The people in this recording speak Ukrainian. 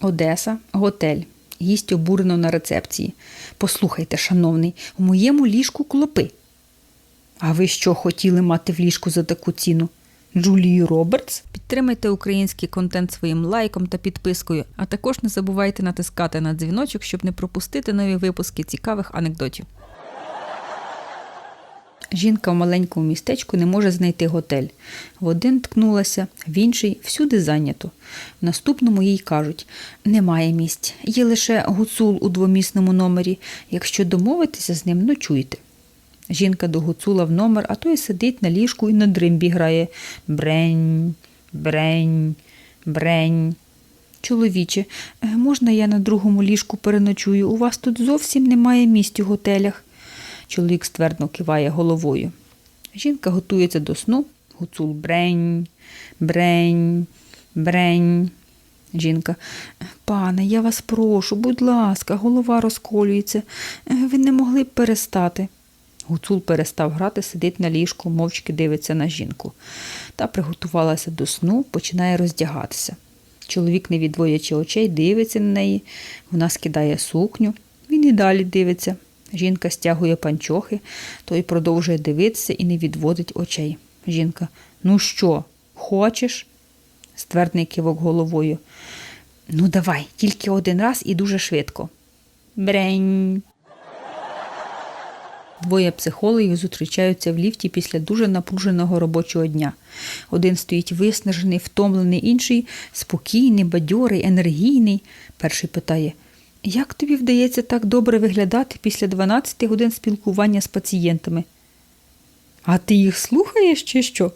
Одеса, готель. Гість обурено на рецепції. Послухайте, шановний, у моєму ліжку клопи. А ви що хотіли мати в ліжку за таку ціну? Джулію Робертс? Підтримайте український контент своїм лайком та підпискою, а також не забувайте натискати на дзвіночок, щоб не пропустити нові випуски цікавих анекдотів. Жінка в маленькому містечку не може знайти готель. В один ткнулася, в інший всюди зайнято. В наступному їй кажуть: немає місць, є лише гуцул у двомісному номері. Якщо домовитися з ним, ночуйте. Жінка до гуцула в номер, а той сидить на ліжку і на дримбі грає. Брень, брень, брень. Чоловіче, е, можна я на другому ліжку переночую? У вас тут зовсім немає місць у готелях. Чоловік ствердно киває головою. Жінка готується до сну. Гуцул брень, брень, брень. Жінка. Пане, я вас прошу, будь ласка, голова розколюється. Ви не могли б перестати. Гуцул перестав грати, сидить на ліжку, мовчки дивиться на жінку. Та приготувалася до сну, починає роздягатися. Чоловік, не відводячи очей, дивиться на неї. Вона скидає сукню. Він і далі дивиться. Жінка стягує панчохи, той продовжує дивитися і не відводить очей. Жінка. Ну що, хочеш? Ствердний кивок головою. Ну, давай, тільки один раз і дуже швидко. Брень. Двоє психологів зустрічаються в ліфті після дуже напруженого робочого дня. Один стоїть виснажений, втомлений, інший спокійний, бадьорий, енергійний. Перший питає: Як тобі вдається так добре виглядати після 12 годин спілкування з пацієнтами? А ти їх слухаєш чи що?